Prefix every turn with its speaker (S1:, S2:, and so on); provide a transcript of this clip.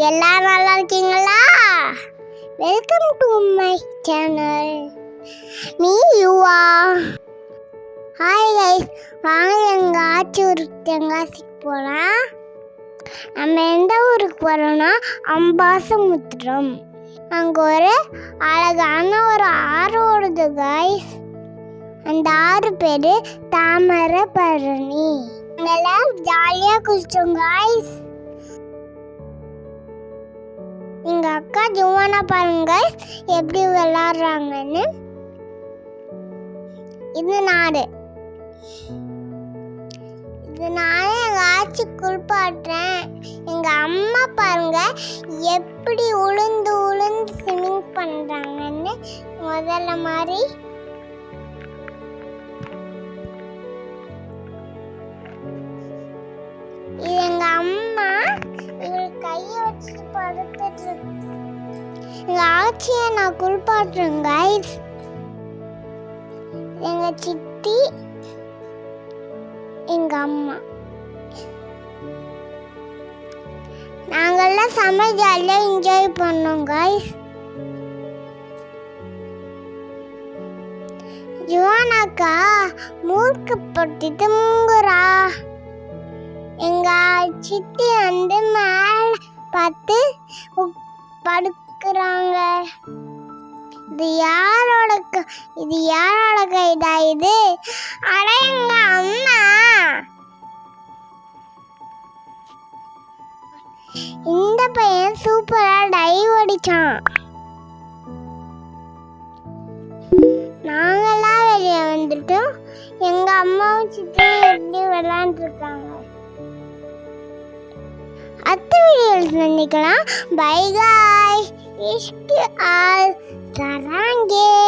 S1: எல்லாரும் நல்லா இருக்கீங்களா? வெல்கம் டு மை சேனல் மீ யூவா ஹாய் கைஸ் வாங்க எங்கள் ஆச்சி ஊருக்கு தெங்காசிக்கு போகலாம் நம்ம எந்த ஊருக்கு போகிறோம்னா அம்பாசமுத்திரம். அங்கே ஒரு அழகான ஒரு ஆறு ஓடுது கைஸ் அந்த ஆறு பேர் தாமரை பரணி அங்கெல்லாம் ஜாலியாக குளிச்சோம் காய்ஸ் ஜுவானா பாருங்க. எப்படி விளாட்றாங்கன்னு இது நாடு. இது நானே எங்கள் ஆட்சி குளிப்பாட்டுறேன். எங்கள் அம்மா பாருங்க எப்படி உளுந்து உளுந்து ஸ்விம்மிங் பண்ணுறாங்கன்னு முதல்ல மாதிரி எங்க ஆட்சியை நான் குளிப்பாட்டுறேன் கைஸ் எங்க சித்தி எங்க அம்மா. நாங்கள்லாம் செம்ம ஜாலியாக என்ஜாய் பண்ணோம் கைஸ் ஜுவானாக்கா மூர்க்கு பட்டி முங்குறா எங்க சித்தி வந்து மேல பார்த்து படு சொல்றாங்க. இது யாரோட க- இது யாரோட கைதா இது? அட எங்க அம்மா. இந்த பையன் சூப்பரா டைவ் அடிச்சான். நாங்கெல்லாம் வெளியே வந்துட்டோம் எங்க அம்மாவும் சித்தியும் எப்படி விளையாண்டுருக்காங்க? அடுத்த வீடியோவில் சந்திக்கலாம். Bye Eşki al zarange.